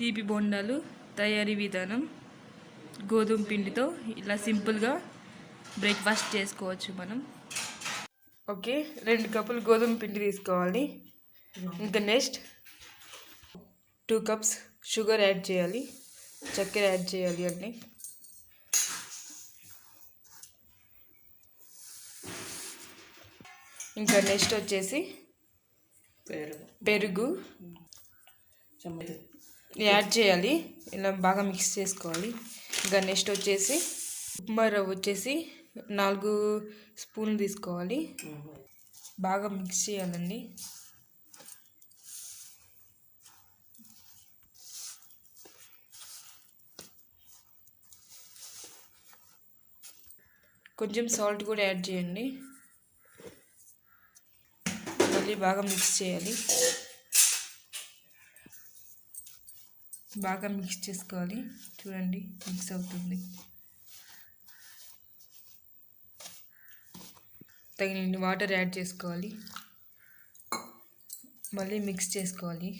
తీపి బొండాలు తయారీ విధానం గోధుమ పిండితో ఇలా సింపుల్గా బ్రేక్ఫాస్ట్ చేసుకోవచ్చు మనం. ఓకే రెండు కప్పులు గోధుమ పిండి తీసుకోవాలి. ఇంకా next two cups sugar add చేయాలి చక్కెర యాడ్ చేయాలి అన్నీ. ఇంకా నెక్స్ట్ వచ్చేసి పెరుగు. పెరుగు. యాడ్ చేయాలి. ఇలా బాగా మిక్స్ చేసుకోవాలి. ఇంకా నెక్స్ట్ వచ్చేసి ఉప్మా రవ్వ వచ్చేసి నాలుగు స్పూన్లు తీసుకోవాలి. బాగా మిక్స్ చేయాలండి. కొంచెం సాల్ట్ కూడా యాడ్ చేయండి. మళ్ళీ బాగా మిక్స్ చేయాలి. బాగా మిక్స్ చేసుకోవాలి. చూడండి మిక్స్ అవుతుంది. తగిన వాటర్ యాడ్ చేసుకోవాలి. మళ్ళీ మిక్స్ చేసుకోవాలి.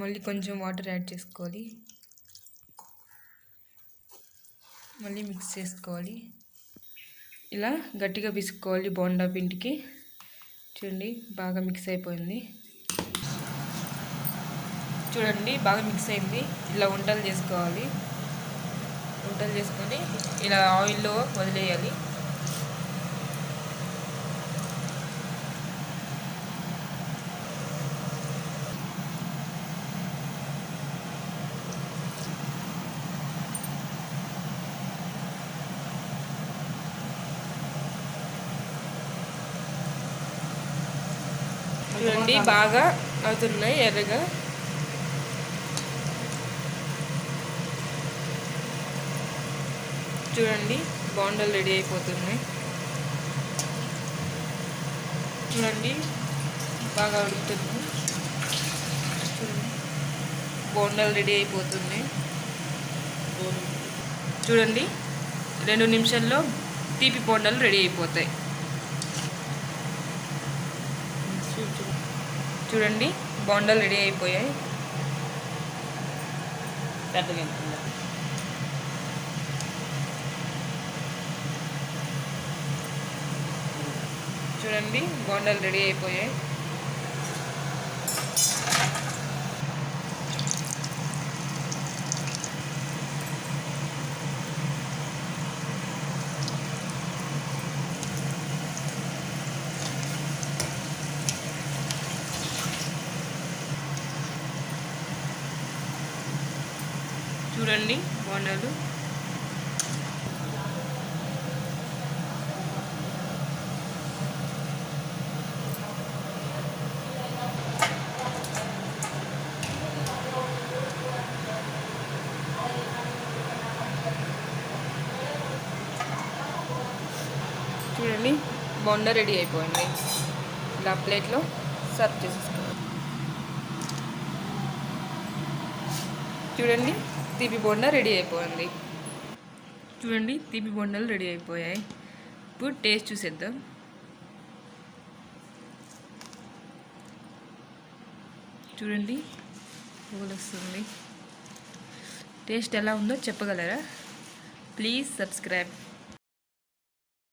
మళ్ళీ కొంచెం వాటర్ యాడ్ చేసుకోవాలి. మళ్ళీ మిక్స్ చేసుకోవాలి. ఇలా గట్టిగా పిసుకోవాలి బోండా పిండికి. చూడండి బాగా మిక్స్ అయిపోయింది. చూడండి బాగా మిక్స్ అయింది. ఇలా వంటలు చేసుకోవాలి. వంటలు చేసుకొని ఇలా ఆయిల్లో వదిలేయాలి. చూడండి బాగా అవుతున్నాయి ఎర్రగా. చూడండి బోండాలు రెడీ అయిపోతున్నాయి. చూడండి బాగా ఉడుకుతుంది చూడండి బోండాలు రెడీ అయిపోతుంది చూడండి రెండు నిమిషాల్లో తీపి బోండాలు రెడీ అయిపోతాయి. చూడండి బోండాలు రెడీ అయిపోయాయి. చూడండి బోండాలు రెడీ అయిపోయాయి. చూడండి బోండాలు. చూడండి బొండ రెడీ అయిపోయింది. ఇలా ప్లేట్లో సర్వ్ చేసేసుకోండి చూడండి తీపి బొండ రెడీ అయిపోయింది. చూడండి తీపి బొండలు రెడీ అయిపోయాయి. ఇప్పుడు టేస్ట్ చూసేద్దాం. చూడండి వస్తుంది టేస్ట్ ఎలా ఉందో చెప్పగలరా? Please subscribe.